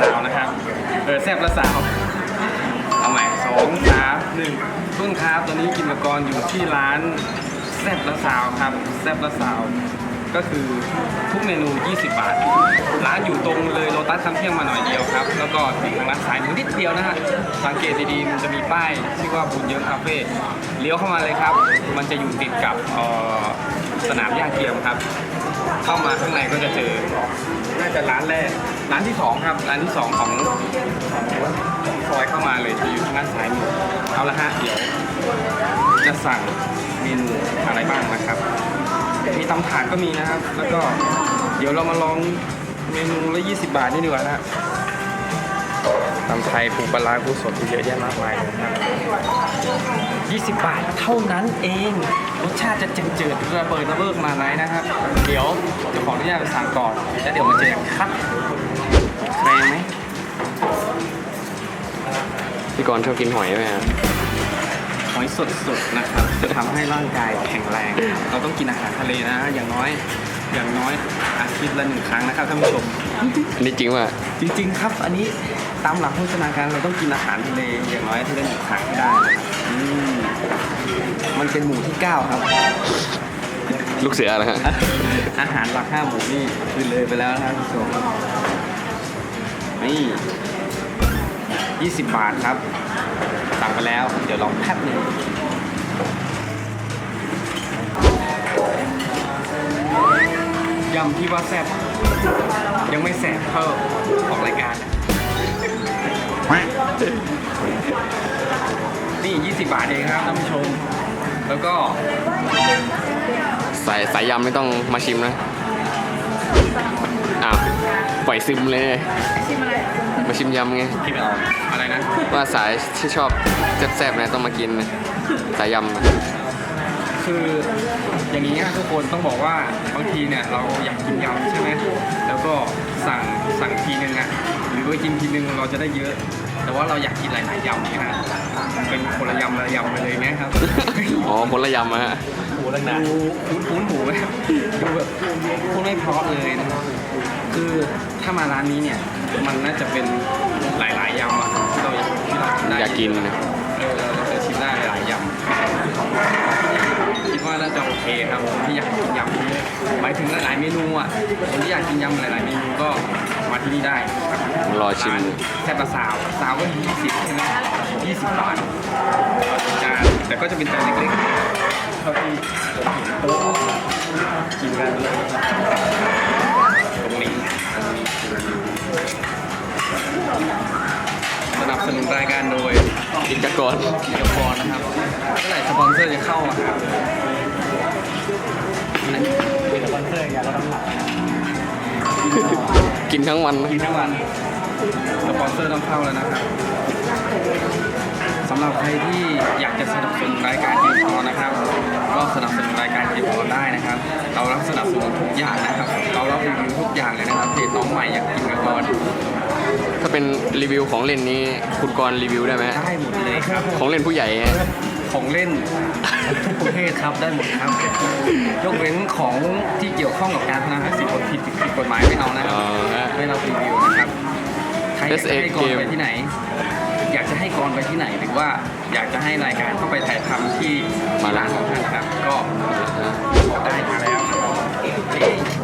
สาวนะครับ เออแซ่บละสาว เอาใหม่สองสามหนึ่งต้นครับตอนนี้กินกับกรอยู่ที่ร้านแซ่บละสาวครับ แซ่บละสาว ก็คือทุกเมนู 20 บาท ร้านอยู่ตรงเลยโลตัสคำเที่ยงมาหน่อยเดียวครับ แล้วก็ถึงทางร้านสายมือนิดเดียวนะฮะ สังเกตดีๆ มันจะมีป้ายชื่อว่าบุญเยอะคาเฟ่เลี้ยวเข้ามาเลยครับ มันจะอยู่ติดกับสนามหญ้าเทียมครับ เข้ามาข้างในก็จะเจอ น่าจะร้านแรก ร้านที่สองครับ ร้านที่สองของซอยเข้ามาเลยจะอยู่ทางด้านซ้ายมือเอาละฮะเดี๋ยวจะสั่งเมนูอะไรบ้างนะครับ มีตำถาดก็มีนะครับ แล้วก็เดี๋ยวเรามาลองเมนูละ 20 บาทนี่ดีกว่านะฮะ ไทยปูปลาร้าปูสดเยอะแยะมากมายเลยนะครับ 20 บาทเท่านั้นเอง รสชาติจะเจิดๆระเบิดระเบิดมาไหนนะครับ เดี๋ยวจะขออนุญาตไปสั่งก่อน แล้วเดี๋ยวมาเจอกันครับแรงไหมพี่กรณ์ชอบกินหอยไหมฮะหอยสดๆนะครับจะทำให้ร่างกายแข็งแรงครับเราต้องกินอาหารทะเลนะ อย่างน้อยอย่างน้อยอาทิตย์ละหนึ่งครั้งนะครับท่านผู้ชม อันนี้จริงว่าจริง ๆ ครับ อันนี้ ตามหลักโภชนาการเราต้องกินอาหารทะเลอย่างน้อยอาที่ละหนึ่งครั้งให้ได้นะครับอืมมันเป็นหมู่ที่เก้าครับ ลูกเสือนะฮะ อาหารหลักห้าหมู่นี่คือเลยไปแล้วนะครับท่านผู้ชมนี่ 20 บาทครับสั่งไปแล้ว เดี๋ยวลองแป๊บหนึงยำที่ว่าแซ่บยังไม่แซ่บเท่าของรายการนะ นี่ 20 บาทเองครับท่านผู้ชม แล้วก็สายสายยำไม่ต้องมาชิมนะ อ้าว ปล่อยซึมเลย ชิมอะไรมาชิมยำไงคิดไม่ออกอะไรนะ ว่าสายที่ชอบแซ่บๆนะต้องมากินนะสายยำนะคืออย่างนี้ครับทุกคนต้องบอกว่าบางทีเนี่ยเราอยากกินยำใช่ไหมแล้วก็สั่งสั่งทีนึงอะหรือว่ากินทีนึงเราจะได้เยอะ แต่ว่าเราอยากกินหลายๆยำเนี่ยฮะเป็นคนละยำละยำไปเลยไหมครับอ๋อคนละยำอะฮะหูตั้งนานคุ้นคุ้นหูไหมครับดูแบบพูดไม่เพราะเลยนะคือถ้ามาร้านนี้เนี่ยมันน่าจะเป็นหลายๆยำอะที่เราที่เรากินได้อยากกินนะเออเราจะชิมได้หลายยำคิดว่าน่าจะโอเคครับคนที่อยากกินยำเยอะหมายถึงหลายๆเมนูอะคนที่อยากกินยำหลายๆเมนูก็มา ที่นี่ได้ครับรอชิมานแค่ปลาสาวสาวก็20ใช่ไหม20บาทจานแต่ก็จะเป็นจานเล็กๆเท่าที่ผมเห็นโต๊ะกินกันตรงนี้สนับสนุนรายการโดยกินกะกรกิจกรนะครับเมื่อไหร่สปอนเซอร์จะเข้าอะครับอันนี้เป็นสปอนเซอร์อย่าเราต้องหลับ กินทั้งวันนะกินทั้งวันสปอนเซอร์ต้องเข้าแล้วนะครับสำหรับใครที่อยากจะสนับสนุนรายการเกมพอนะครับ ก็สนับสนุนรายการเกมพอได้นะครับ เรารับสนับสนุนทุกอย่างนะครับ เรารับรีวิวทุกอย่างเลยนะครับเพจน้องใหม่อยากกินกับกอนถ้าเป็นรีวิวของเล่นนี้คุณกรณ์รีวิวได้ไหมฮะได้หมดเลยครับของเล่นผู้ใหญ่ฮะ ของเล่นทุกประเภทครับได้หมดครับ ยกเว้นของที่เกี่ยวข้องกับการพนันสิกฎผิดผิดกฎหมายไม่เอานะคอ๋รัอบฮะ ไม่รับรีวิวนะครับใครอยากจะให้กร SA ไปที่ไหน อยากจะให้กรไปที่ไหน หรือว่าอยากจะให้รายการเข้าไปถ่ายทำที่ที่ร้านของท่านครับ ก็บอกได้มาแล้วยี่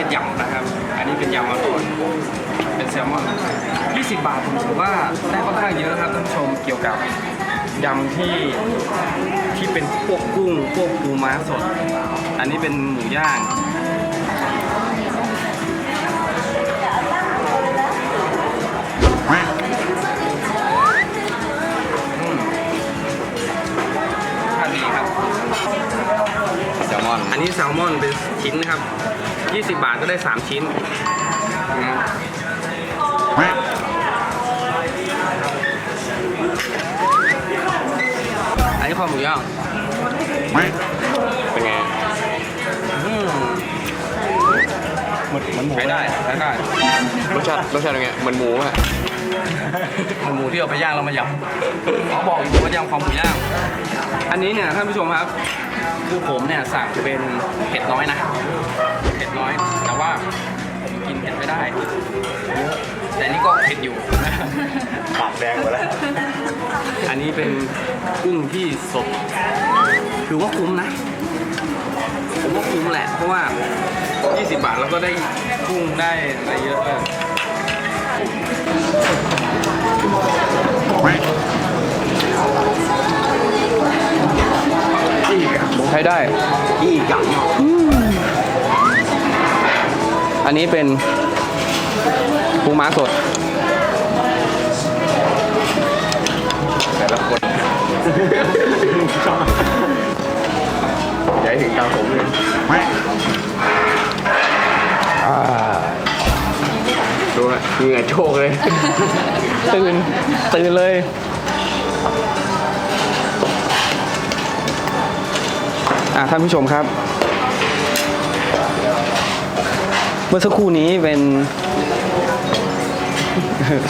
เภทยำนะครับ อันนี้เป็นยำมาก่อนเป็นแซลมอน 20 บาทผมถือว่าได้ค่อนข้างเยอะครับท่านผู้ชมเกี่ยวกับยำที่ที่เป็นพวกกุ้งพวกปูม้าสด อันนี้เป็นหมูย่างอืมท่านดีครับ ชิ้นนะครับ 20 บาทก็ได้ 3 ชิ้นนะอันนี้ข้าวหมูย่างเป็นไงอืมเหมือนเหมือนหมูใช้ได้ใช้ได้รสชาติรสชาติเป็นไงเหมือนหมูอะมัน หมูที่เอาไปย่างแล้วมายำเขาบอกอยู่ว่ายำความหมูย่าง อันนี้เนี่ยท่านผู้ชมครับ คือผมเนี่ยสั่งเป็นเผ็ดน้อยนะ เผ็ดน้อย แต่ว่าผมกินเผ็ดไม่ได้เยอะแต่นี่ก็เผ็ดอยู่ ปากแดงหมดแล้ว อันนี้เป็นกุ้งที่สด ถือว่าคุ้มนะ ผมว่าคุ้มแหละ เพราะว่า 20 บาทแล้วก็ได้กุ้งได้อะไรเยอะเลย ใช้ได้ อีกังอันนี้เป็นปูม้าสด แต่ละคนอย่าให้ถึงตาผมเลย ดูฮะเหงื่อโชกเลย ตื่น ตื่นเลย อะท่านผู้ชมครับ เมื่อสักครู่นี้เป็น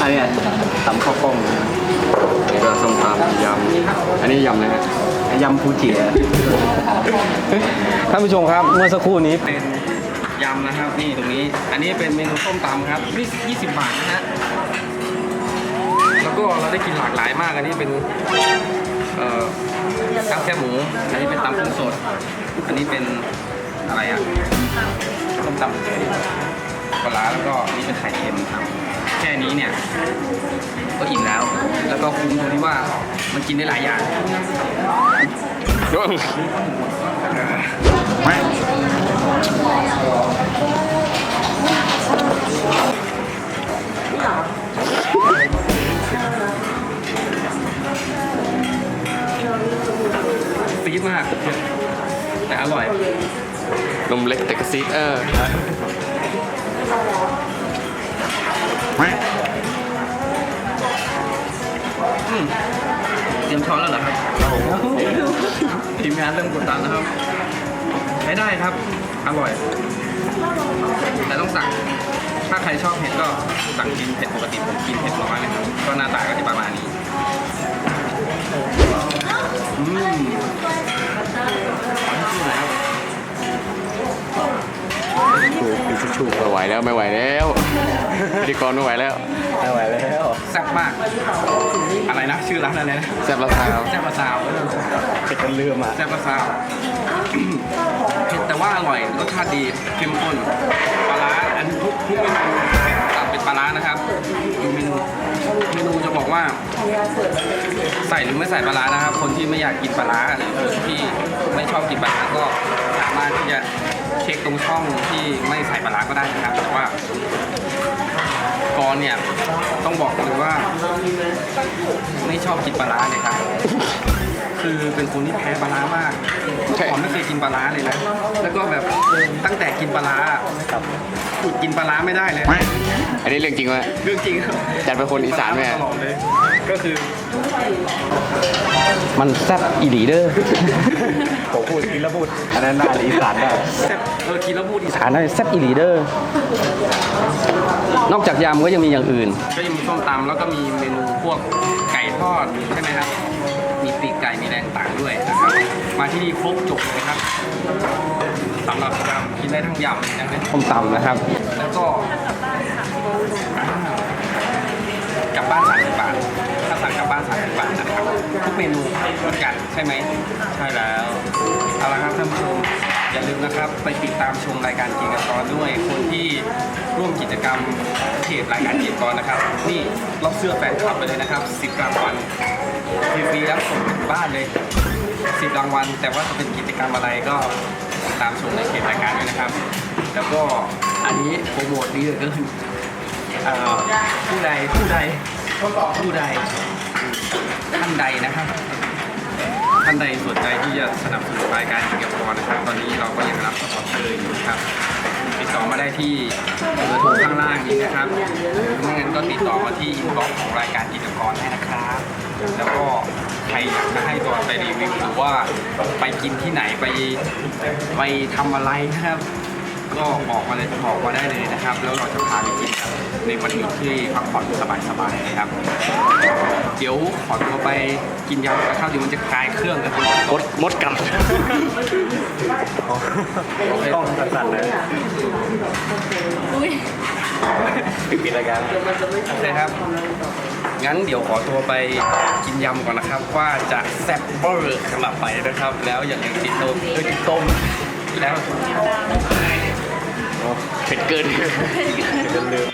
อันเนี้ยตำข้าวกล้องอันนี้ก็ส้มตำยำ อันนี้ยำเลยฮะยำฟูจิอะท่านผู้ชมครับ เมื่อสักครู่นี้เป็น ยำนะครับ นี่ตรงนี้ อันนี้เป็นเมนูส้มตำครับนี่20 บาทนะฮะ แล้วก็เราได้กินหลากหลายมากอันนี้เป็นเอ่อข้าวแค่หมู อันนี้เป็นตำกุ้งสด อันนี้เป็นอะไรอะส้มตำปลาร้าแล้วก็อันนี่เป็นไข่เค็มครับแค่นี้เนี่ยก็อิ่มแล้ว แล้วก็คุ้มตรงที่ว่ามันกินได้หลายอย่าง ซีดมากแต่อร่อย นมเล็กแต่กระซิดเอออืมเตรียมช้อนแล้วเหรอครับทีมงานเริ่มกดดันแล้วครับใช้ได้ครับ อร่อย แต่ต้องสั่ง ถ้าใครชอบเผ็ดก็สั่งกินเผ็ดปกติผมกินเผ็ดน้อยนะครับก็หน้าตาก็จะประมาณนี้อืมชื่อหน่อยครับชูไม่ไหวแล้วไม่ไหวแล้วพิธีกรไม่ไหวแล้ว ไม่ไหวแล้วแซ่บมาก อะไรนะ ชื่อร้านอะไรนะแซ่บราคาครับแซ่บปลาซาวเออเป็นกันลืมอะแซ่บปลาซาวเผ็ดแต่ว่าอร่อยรสชาติดีเข้มข้นปลาร้าอันทุกทุกเมนูตัดเป็นปลาร้านะครับดูเมนูเมนูจะบอกว่า ใส่หรือไม่ใส่ปลาร้านะครับ คนที่ไม่อยากกินปลาร้าหรือคนที่ไม่ชอบกินปลาร้าก็สามารถที่จะเช็คตรงช่องที่ไม่ใส่ปลาร้าก็ได้นะครับแต่ว่า กรเนี่ยต้องบอกเลยว่า ไม่ชอบกินปลาร้าเลยครับ คือเป็นคนที่แพ้ปลาร้ามากเมื่อก่อนไม่เคยกินปลาร้าเลยนะ แล้วก็แบบตั้งแต่กินปลาร้าหยุดกินปลาร้าไม่ได้เลย อันนี้เรื่องจริงวะเรื่องจริงครับจัดเป็นคนอีสานไหมตลอดเลย ก็คือ มันแซ่บอีหลีเด้อผมพูดกินแล้วพูดอันนั้นน่าจะอีสานได้แซ่บเออกินแล้วพูดอีสานได้แซ่บอีหลีเด้อนอกจากยำก็ยังมีอย่างอื่น ก็ยังมีส้มตำแล้วก็มีเมนูพวกไก่ทอดใช่ไหมครับมี ปีกไก่มีแรงต่างด้วยนะครับมาที่นี่ครบจบเลยครับสำหรับยำกินได้ทั้งยำนะส้มตำนะครับ แล้วก็อ่ากลับบ้านสามสิบบาทถ้าสั่งกลับบ้านสามสิบบาทนะครับทุกเมนูเหมือนกันใช่ไหมใช่แล้วเอาละครับท่านผู้ชมอย่าลืมนะครับ ไปติดตามชมรายการกินกับตอนด้วย คนที่ร่วมกิจกรรมเพจรายการกินกอนนะครับ นี่รับเสื้อแฟนคลับไปเลยนะครับ 10รางวัล ฟรีๆแล้วส่งถึงบ้านเลย10รางวัล แต่ว่าจะเป็นกิจกรรมอะไรก็ติดตามชมในเพจรายการด้วยนะครับ แล้วก็อันนี้โปรโมทดีเหลือเกินเอ่อผู้ใดผู้ใดผู้ใดท่านใดนะครับ ท่านใดสนใจที่จะสนับสนุนรายการกิจกรนะครับ ตอนนี้เราก็ยังรับสปอนเซอร์อยู่ครับ ติดต่อมาได้ที่เบอร์โทรข้างล่างนี้นะครับ ไม่งั้นก็ติดต่อมาที่อินบ็อกซ์ของรายการกิจกรได้นะครับ แล้วก็ใครอยากจะให้ตัวไปรีวิวหรือว่าไปกินที่ไหนไปไปทำอะไรนะครับ ก็บอกมาเลยบอกมาได้เลยนะครับ แล้วเราจะพาไปกินกันในวันหยุดที่พักผ่อนสบายๆนะครับ เดี๋ยวขอตัวไปกินยำกระข้าวเดี๋ยวมันจะคลายเครื่องกันมดมดกัดต้องสั่นๆเลยอุ้ยปิดรายการนะครับ งั้นเดี๋ยวขอตัวไปกินยำก่อนนะครับ ว่าจะแซ่บเบอร์ขนาดไหนนะครับ แล้วอย่าลืมติดตมเอ้ยติดต้มแล้วเผ็ดเกินจนลืม